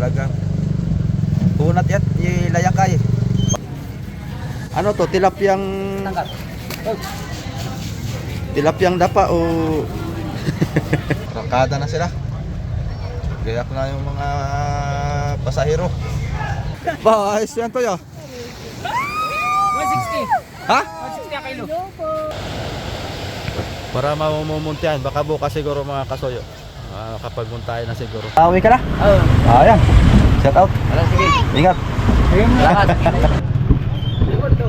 Talagang kunat yan, ilayakay. Ano to, tilapyang. Oh, tilapyang dapa o rakada na sila. Gayak na yung mga pasahero. Ba, ayos yan to ya. 160. Ha? 160 ang kilo. Para mamumumuntihan, baka bukas siguro mga kasoyo. Uh, kapag muntahan na siguro. Awi ka na? Oh, Ah, yan. Shout out. wala sige. Ingat. Lahat.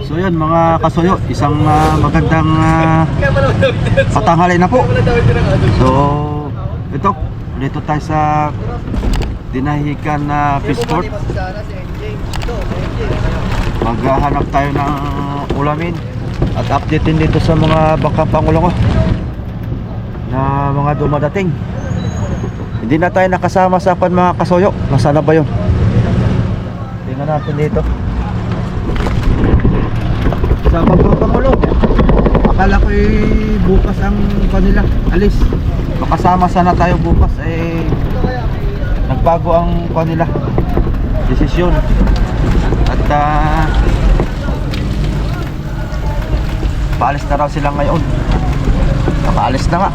So yun mga kasoyo, isang ah, magandang uh, patanghali na po. So ito, dito tayo sa dinahikan na fish court. Maghahanap tayo ng ulamin at update din dito sa mga baka pangulo ko na mga dumadating. Hindi na tayo nakasama sa pan mga kasoyo. Nasaan na ba yun? Tingnan natin dito sa pagpapangulo. Akala ko eh, bukas ang kanila alis. Makasama sana tayo bukas eh nagbago ang kanila desisyon. At ah, paalis na raw sila ngayon. Nakaalis na nga.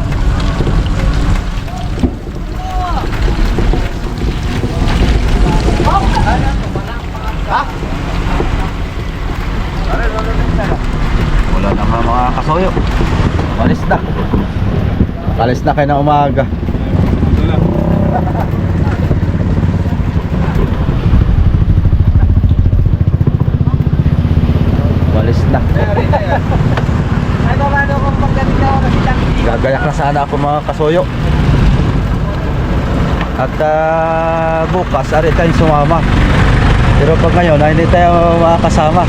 Wala na mga, mga kasoyo. Alis na. Alis na kayo na umaga. Walis na. Gagayak na sana ako mga kasoyo. At ah, bukas, ari tayo sumama. Pero pag ngayon, ay hindi tayo makakasama.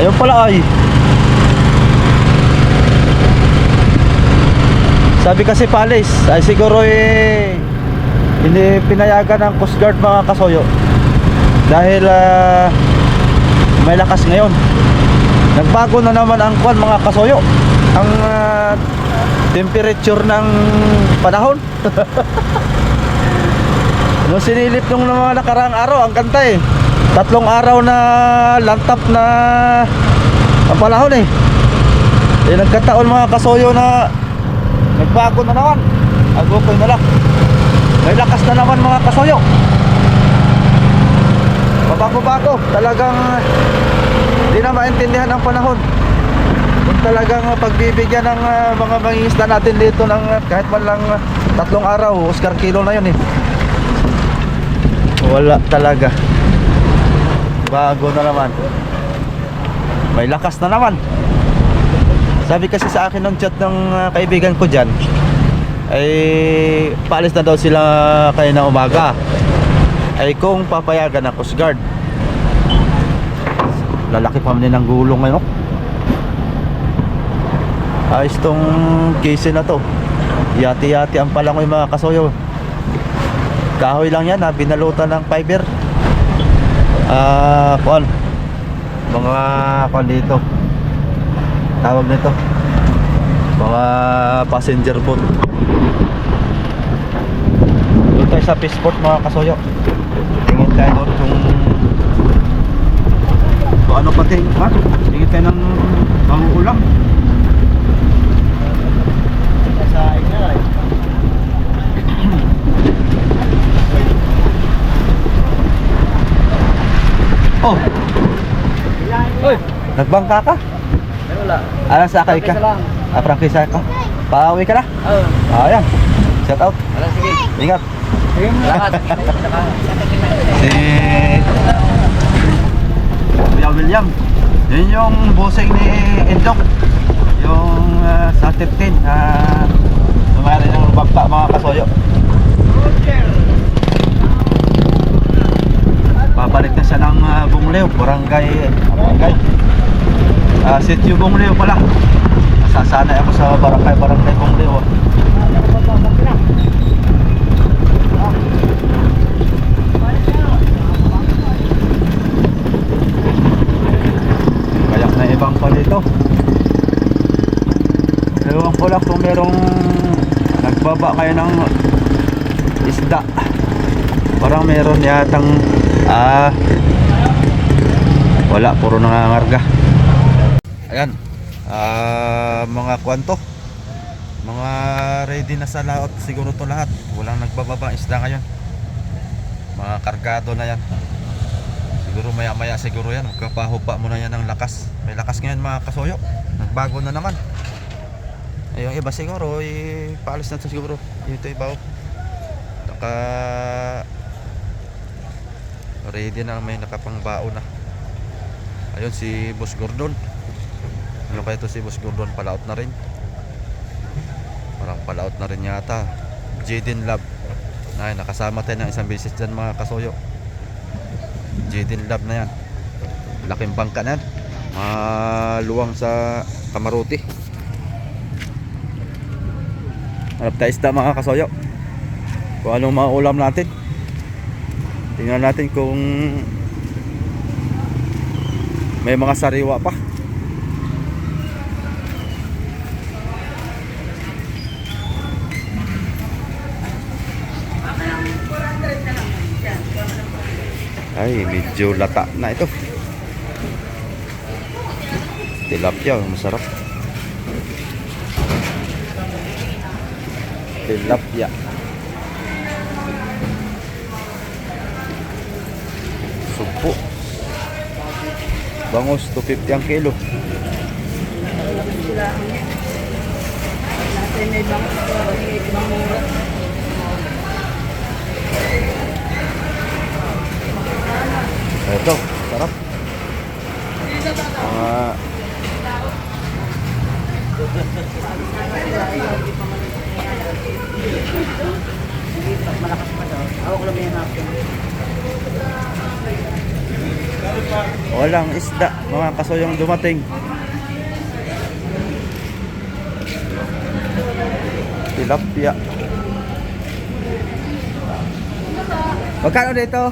Ayun pala ay. Sabi kasi Palis, ay siguro eh hindi pinayagan ng Coast Guard mga kasoyo. Dahil ah, may lakas ngayon. Nagbago na naman ang kwan mga kasoyo. Ang ah, temperature ng panahon. Nung sinilip nung mga nakaraang araw, ang ganda eh. Tatlong araw na lantap na ang panahon eh. Eh nagkataon mga kasoyo na nagbago na naman. Agokoy na lang. May lakas na naman mga kasoyo. Mabago-bago. Talagang hindi na maintindihan ang panahon. Kung talagang pagbibigyan ng uh, mga mangingisda natin dito ng uh, kahit man lang tatlong araw, Oscar kilo na yun eh. Wala talaga. Bago na naman. May lakas na naman. Sabi kasi sa akin ng chat ng uh, kaibigan ko dyan, ay paalis na daw sila kayo na umaga. Ay kung papayagan ng Coast Guard. Lalaki pa man ng gulong ngayon. Ayos tong case na to. Yati-yati ang palangoy mga kasoyo. Kahoy lang yan, ha? binalutan ng fiber. Ah, kuan. Mga kuan dito. Tawag nito. Mga passenger boat. Doon tayo sa Peaceport mga kasoyo. Tingin tayo doon kung kung ano pati, ha? Tingin tayo ng panguulam. sa. Oh, Oy, nagbangka ka? Wala. Ano sa ka? Prangkisa lang. Ah, prangkisa ka? Pauwi ka na? Oh, Ah, yan. Shout out. wala sige. Ingat. Sige. Lahat. Si Kuya William. Yun yung bossing ni Endok. Yung uh, sa 15. Uh, Tumari ng bagta mga kasoyo. Babalik na siya ng uh, Bungleo, Barangay, Barangay. Sitio Bungleo pala. Nasasanay ako sa Barangay, Barangay Bungleo. Kayak na ibang pa dito. Ewan ko lang kung merong nagbaba kayo ng isda. Parang meron yatang ah wala puro nangangarga. Ayan. Ah mga kwanto. Mga ready na sa laot siguro to lahat. Walang nagbababa isda ngayon. Mga kargado na yan. Siguro maya maya siguro yan. Magkapahupa mo na yan ng lakas. May lakas ngayon mga kasoyo. Nagbago na naman. Eh, yung iba siguro, eh, paalis na to siguro. Ito iba oh. Naka... Ready na may nakapangbao na. Ayun si Boss Gordon. Ano kaya to si Boss Gordon? Palaot na rin. Parang palaot na rin yata. Jaden Lab. Ay, nakasama tayo ng isang beses dyan mga kasoyo. Jaden Lab na yan. Laking bangka na yan. Maluwang sa Kamaruti. Hanap tayo isda mga kasoyo. Kung anong mga ulam natin. Tingnan natin kung may mga sariwa pa. Ay, medyo lata na ito. Tilapia, masarap. Tilapia. Sugpo. Bangos, 250 ang kilo. Natin may ibang may ibang mura. Ito, sarap. Mga Malakas pa daw. Hawak lang yan natin. Walang isda, mga kasoyong dumating. Tilapia. Magkano dito?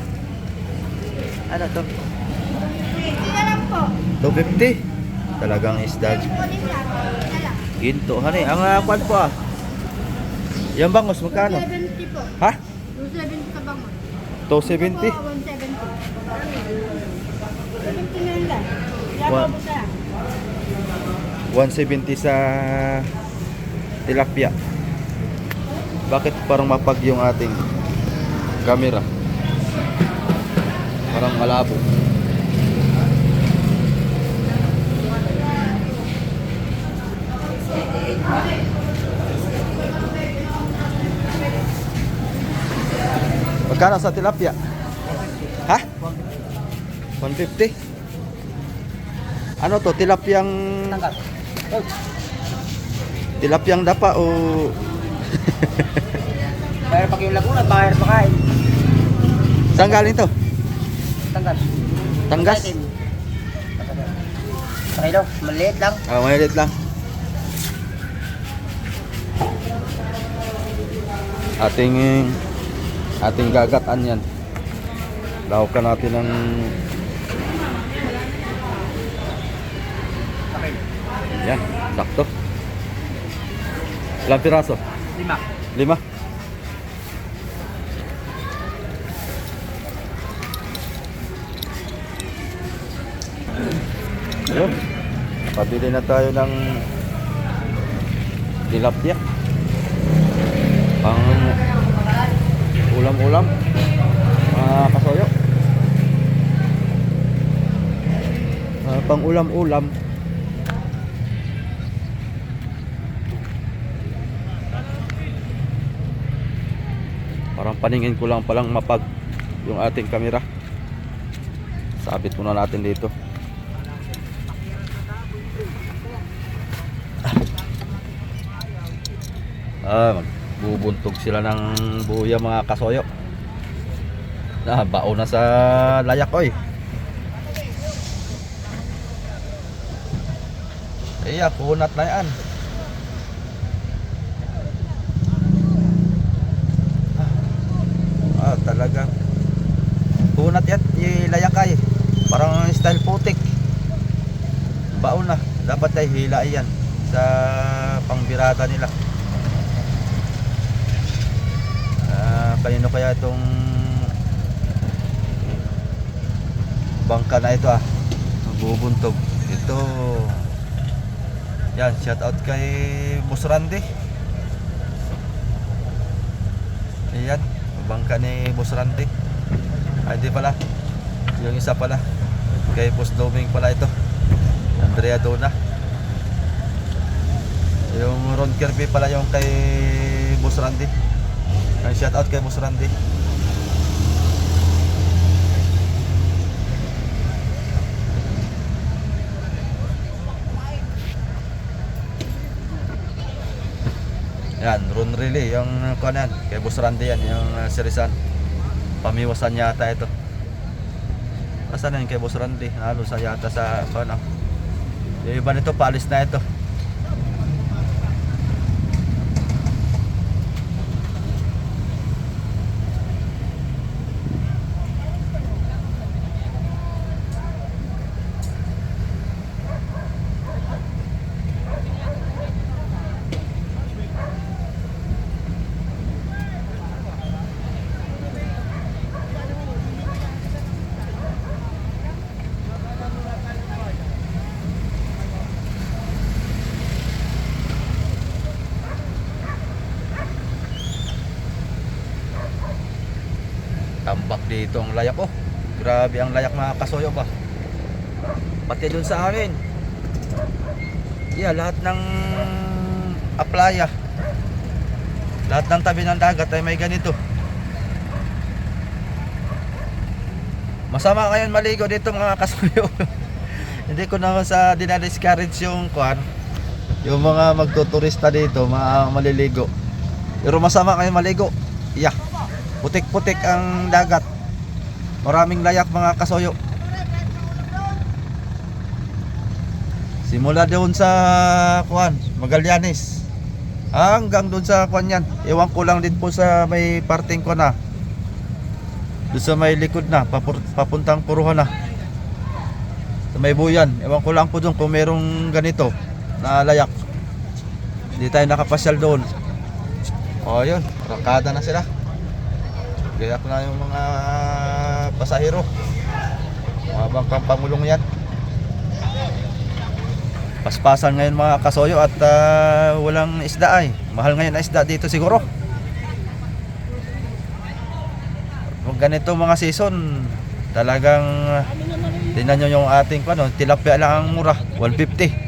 Ano to? Ika lang po. 250. Talagang isda. Ginto, hani. Ang uh, kwan po ah. Yung bangos, magkano? 270 po. Ha? 270 sa bangon. 270? Po, 170. 270 na yun lang. Wala Wa- po sa 170 sa tilapia. Bakit parang mapag yung ating camera? Parang malabo. Magkano sa tilapia? Ha? 150? Ano to? Oh, Tilapiyang dapa o bayar pa yung laguna, bayar pa kain. saan galing to? Tanggal. Tanggas? Okay daw, maliit lang. Ah, maliit lang. Ating ating gagatan yan. Lahukan natin ng yan, sakto. Ilang piraso? Lima. Lima. Ayun. Pabili na tayo ng tilapia. Pang ulam-ulam. Mga kasoyo. Ah, pang ulam-ulam. Paningin ko lang palang mapag yung ating kamera. Sabit muna natin dito. Ah, magbubuntog sila ng buya mga kasoyo. Ah, bao na sa layak oy. Iya, kunat na yan. Ah, talagang kunat yan, ilayakay. Parang style putik. Baon na. Dapat ay hila yan sa pangbirada nila. Ah, kanino kaya itong bangka na ito ah. Magbubuntog. Ito. Yan, shout out kay Boss Randy. Bangka ni Boss Randy. Ay, di pala. Yung isa pala. Kay Boss Doming pala ito. Andrea Dona. Yung Ron Kirby pala yung kay Boss Randy. Ang shout out kay Boss Randy. Yan, Ron Relay, yung kanan, kay Boss Randy yan, yung uh, Sirisan. Pamiwasan yata ito. Asan na yung kay Boss Randy? Nalo sa yata sa ano. Yung iba nito, paalis na ito. Dito ang layak oh. Grabe ang layak mga kasoyo ba. Pati dun sa amin. Yeah, lahat ng aplaya. Lahat ng tabi ng dagat ay may ganito. Masama ngayon maligo dito mga kasoyo. Hindi ko naman sa dinadiscourage yung kwan. Yung mga magtuturista dito, mga maliligo. Pero masama ngayon maligo. Yeah. Putik-putik ang dagat. Maraming layak mga kasoyo. Simula doon sa kuan, Magallanes. Hanggang doon sa kuan yan. Ewan ko lang din po sa may parting ko na. Doon sa may likod na, papuntang Puruhan na. Sa may buyan. Ewan ko lang po doon kung merong ganito na layak. Hindi tayo nakapasyal doon. O yun, rakada na sila. Gayak na yung mga pasahero. Mga bangkang pamulong yan. Paspasan ngayon mga kasoyo at ah, walang isda ay. Mahal ngayon ang isda dito siguro. Kung ganito mga season, talagang ah, tingnan nyo yung ating ano, tilapia lang ang mura, 150.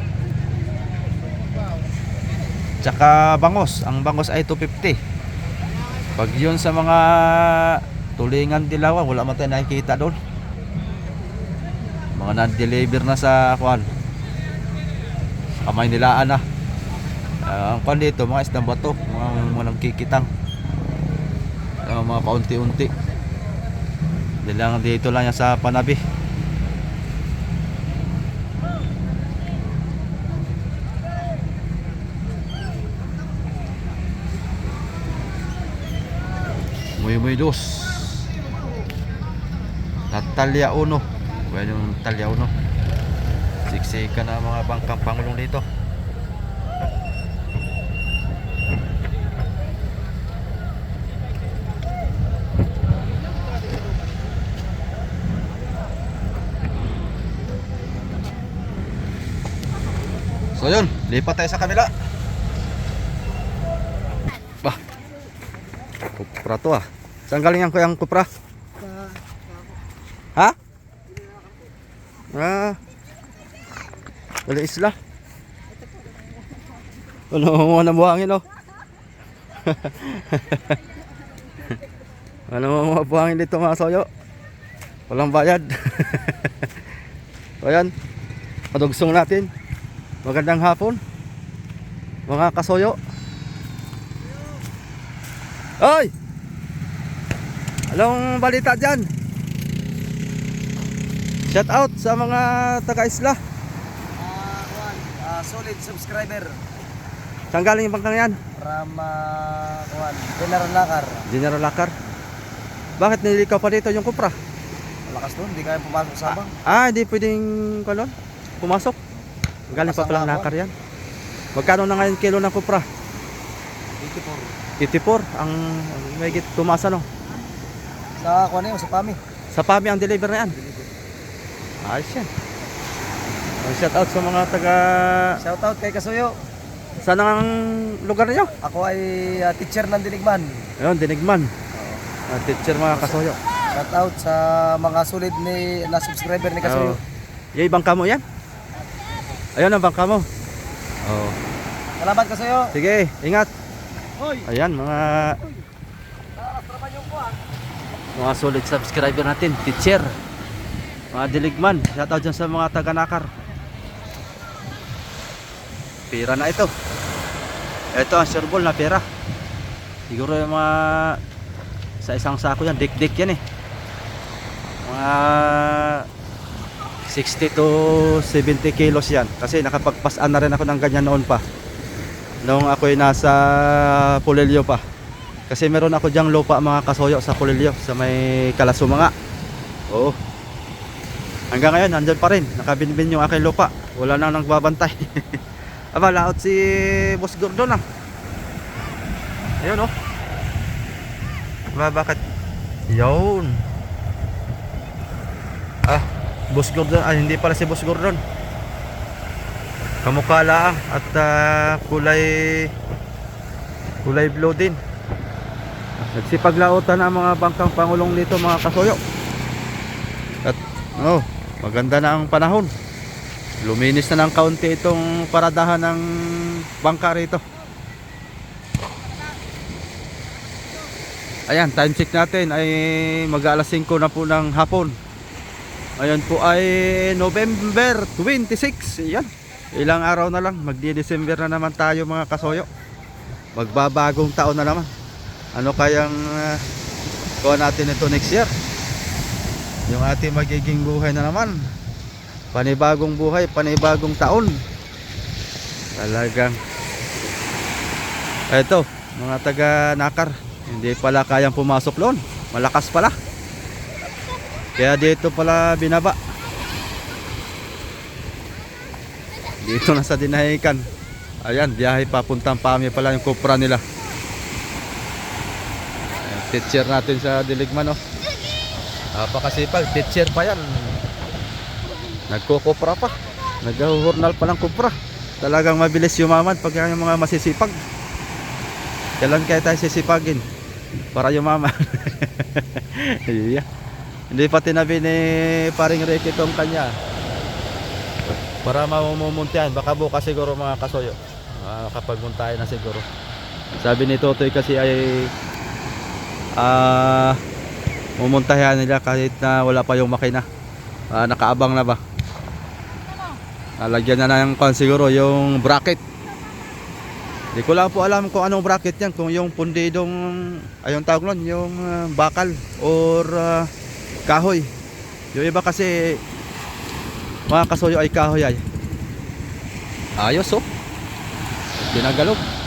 Tsaka bangos, ang bangos ay 250. Pag yun sa mga tulingan dilawan, wala man tayo nakikita doon. Mga na-deliver na sa kwan. Sa kamay nilaan na. Ah, ang kwan dito, mga isdang bato, mga, mga nagkikitang. Ah, mga paunti-unti. Dito lang dito lang yan sa Panabi. Muy muy dos. Natalia uno. Pwede yung Natalia uno. Siksika na mga bangkang pangulong dito. So yun, lipat tayo sa kabila. Bah. Kupra to ah. Saan galing ang kuyang kupra? Ah. Wala isla. Ano mo na buhangin oh. ano mo buhangin dito mga soyo? Walang bayad. o yan. Padugsong natin. Magandang hapon. Mga kasoyo. Oy! Anong balita dyan? Shout out sa mga taga-isla. Ah, Juan, ah, solid subscriber. Saan galing yung bangkang yan? From ah, Juan, General Lakar. General Lakar. Bakit nilikaw pa dito yung kupra? Malakas doon, hindi kaya pumasok sa abang. Ah, hindi pwedeng kalon. Pumasok. Galing pa palang. Lakar yan. Magkano na ngayon kilo ng kupra? 84. 84 ang may tumaas ano. Sa kuha na yun, sa PAMI. Sa PAMI ang deliver na yan. Ayos yan. Oh, shout out sa mga taga... Shoutout kay Kasuyo. Saan ang lugar niyo? Ako ay ah, teacher ng Dinigman. Ayun, Dinigman. Uh, teacher mga kasuyo. Shoutout sa mga solid ni na subscriber ni Kasuyo. Oh. Yung bangka mo yan? Ayun ang bangka mo. Oh. Salamat Kasuyo. Sige, ingat. Hoy! Ayan, mga mga solid subscriber natin, teacher. Mga diligman, shout out dyan sa mga taga-nakar. Pera na ito. Ito ang sureball na pera. Siguro yung mga sa isang sako yan, dik-dik yan eh. Mga 60 to 70 kilos yan. Kasi nakapagpasan na rin ako ng ganyan noon pa. Noong ako'y nasa Pulilio pa. Kasi meron ako diyang lupa mga kasoyo sa Pulilio, sa may Kalasumanga. Oo. Hanggang ngayon, nandyan pa rin. Nakabinbin yung aking lupa. Wala nang nagbabantay. Aba, laot si Boss Gordon ah. Ayun oh. Aba, bakit? Yun. Ah, Boss Gordon. Ah, hindi pala si Boss Gordon. Kamukha lang at ah, kulay kulay blue din. Nagsipaglautan ang mga bangkang pangulong dito mga kasoyo. At oh, maganda na ang panahon. Luminis na ng kaunti itong paradahan ng bangka rito. Ayan, time check natin ay mag alas 5 na po ng hapon. Ayan po ay November 26. Ayan. Ilang araw na lang, magdi-December na naman tayo mga kasoyo. Magbabagong taon na naman. Ano kayang uh, kuha natin ito next year? Yung ating magiging buhay na naman. Panibagong buhay, panibagong taon. Talagang Ito, mga taga Nakar, hindi pala kayang pumasok doon. Malakas pala. Kaya dito pala binaba. Dito na sa dinahikan. Ayan, biyahe papuntang Pami pala yung kupra nila. Teacher natin sa Diligman, oh. Napakasipag, teacher pa yan. Nagkukupra pa. Naghuhurnal pa ng kupra. Talagang mabilis yumaman pag yung mga masisipag. Kailan kaya tayo sisipagin? Para yumaman. yeah. Hindi pa tinabi ni paring Ricky itong kanya. Para mamumumuntihan. Baka bukas siguro mga kasoyo. Uh, kapagmuntahan na siguro. Sabi ni Totoy kasi ay ah mumuntahan nila kahit na wala pa yung makina. Ah, nakaabang na ba? Nalagyan na ng kon siguro yung bracket. Di ko lang po alam kung anong bracket yan. Kung yung pundidong, ayong tawag nun, yung ah, bakal or ah, kahoy. Yung iba kasi mga kasuyo ay kahoy ay. Ayos oh. Ginagalog.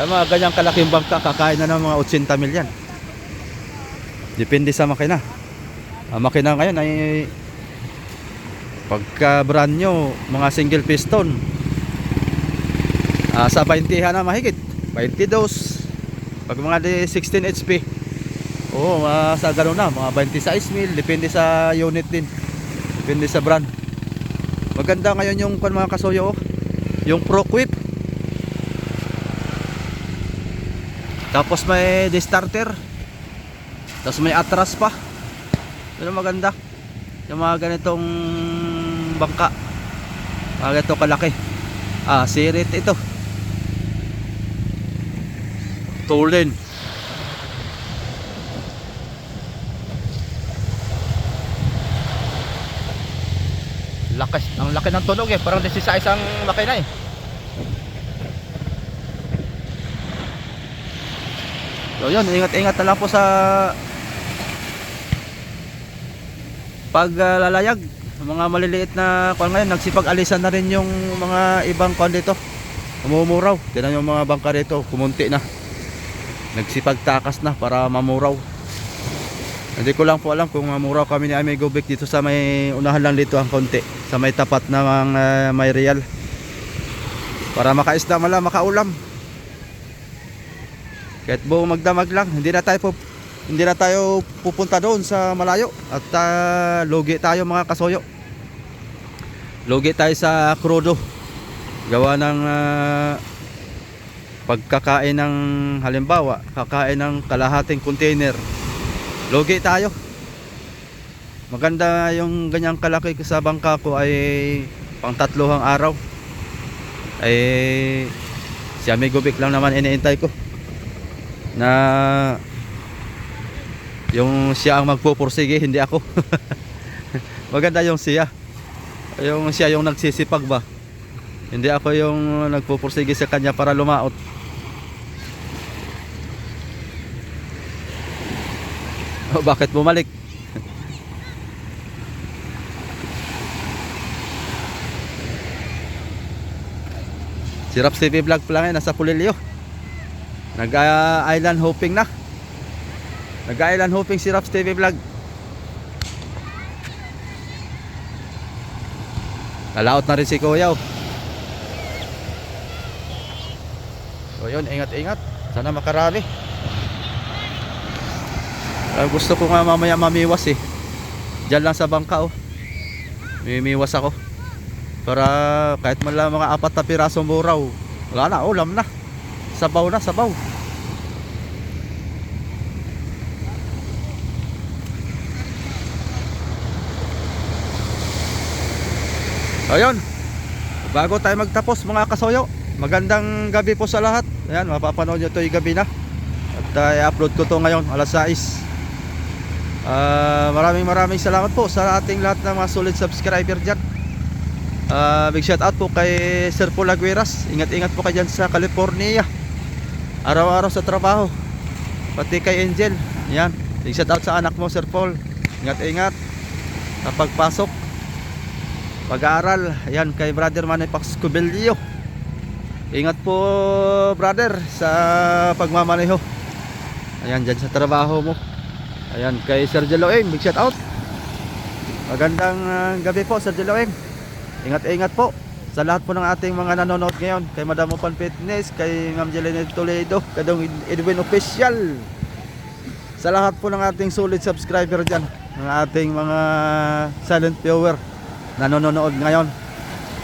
Ay, mga ganyang kalaking bangka, kakain na ng mga 80 mil yan. Depende sa makina. Ang makina ngayon ay pagka brand nyo, mga single piston. Ah, sa 20 na mahigit. 22. Pag mga di 16 HP. Oo, mga sa ganun na, mga 26 mil, depende sa unit din. Depende sa brand. Maganda ngayon yung mga kasuyo, oh. yung ProQuip. Tapos may starter. Tapos may atras pa. Pero maganda. Yung mga ganitong bangka. Mga ganito kalaki. Ah, sirit ito. Tulin. Lakas, ang laki ng tunog eh. Parang 16 ang makina eh. So yun, ingat-ingat na lang po sa paglalayag. mga maliliit na kwan ngayon, nagsipag-alisan na rin yung mga ibang kwan dito. Umumuraw. Tinan yung mga bangka dito, kumunti na. Nagsipagtakas na para mamuraw. Hindi ko lang po alam kung mamuraw kami ni Amigo Vic dito sa may unahan lang dito ang konti. Sa may tapat ng uh, may real. Para makaisda mala, makaulam. Kahit buong magdamag lang, hindi na tayo hindi na tayo pupunta doon sa malayo at ah, lugi tayo mga kasoyo. Lugi tayo sa krudo. Gawa ng ah, pagkakain ng halimbawa, kakain ng kalahating container. Lugi tayo. Maganda yung ganyang kalaki sa bangka ko ay pang tatluhang araw. Ay si Amigo Vic lang naman iniintay ko na yung siya ang magpupursige hindi ako. Maganda yung siya. Yung siya yung nagsisipag ba? Hindi ako yung nagpupursige sa kanya para lumaot. Oh, bakit bumalik? Si Raps TV Vlog pa lang yan nasa Pulilio nag ah, island hopping na. Nag island hopping si Raps TV Vlog. Nalaot na rin si Kuya oh. so yun ingat ingat sana makarami Ah, gusto ko nga mamaya mamiwas eh. Diyan lang sa bangka oh. Mimiwas ako. Para kahit man lang mga apat na pirasong buraw Wala na, ulam na. Sabaw na, sabaw Ayun Bago tayo magtapos mga kasoyo Magandang gabi po sa lahat Ayan, mapapanood nyo ito yung gabi na At uh, i-upload ko to ngayon alas 6 Ah, maraming maraming salamat po sa ating lahat ng mga solid subscriber dyan. Ah, big shout out po kay Sir Paul Agueras. Ingat-ingat po kayo dyan sa California. Araw-araw sa trabaho. Pati kay Angel. Yan. Big shout out sa anak mo Sir Paul. Ingat-ingat. Sa pagpasok. Pag-aaral. Yan kay brother Manny Pax Cubelio. Ingat po brother sa pagmamaneho. Ayan dyan sa trabaho mo. Ayan, kay Sir Jeloeng, big shout out. Magandang ah, gabi po, Sir Jeloeng. Ingat-ingat po sa lahat po ng ating mga nanonood ngayon. Kay Madam Opan Fitness, kay Ma'am Jelena Toledo, kadong Edwin Official. Sa lahat po ng ating solid subscriber dyan, ng ating mga silent viewer nanonood ngayon.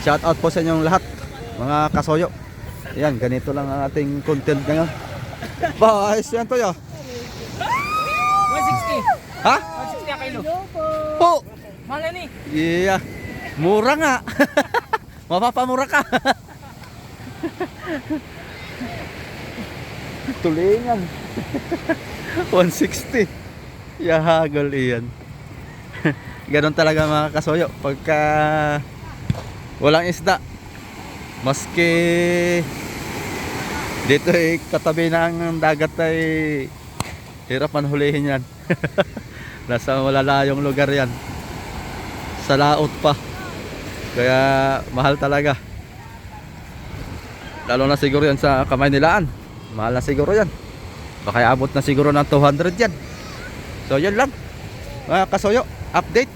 Shout out po sa inyong lahat, mga kasoyo. Ayan, ganito lang ang ating content ngayon. Ba, ayos yan to ya. 160. Ha? 160 ang kilo. Po! Mahal eh. Yeah. Mura nga. Mapapamura ka. Tulingan. 160. Yahagol iyan. Ganon talaga mga kasoyo. Pagka walang isda. Maski dito eh, katabi ng dagat ay hirap man hulihin yan. Nasa malalayong lugar yan sa laot pa kaya mahal talaga lalo na siguro yan sa kamay nilaan mahal na siguro yan baka abot na siguro ng 200 yan so yun lang mga kasoyo update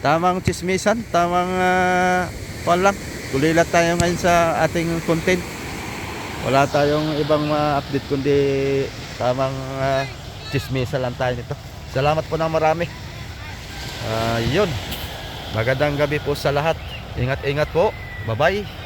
tamang chismisan tamang uh, lang tulilat tayo ngayon sa ating content wala tayong ibang uh, update kundi tamang uh, chismisan lang tayo nito salamat po ng marami Ah, yun. Magandang gabi po sa lahat. Ingat-ingat po. Bye-bye.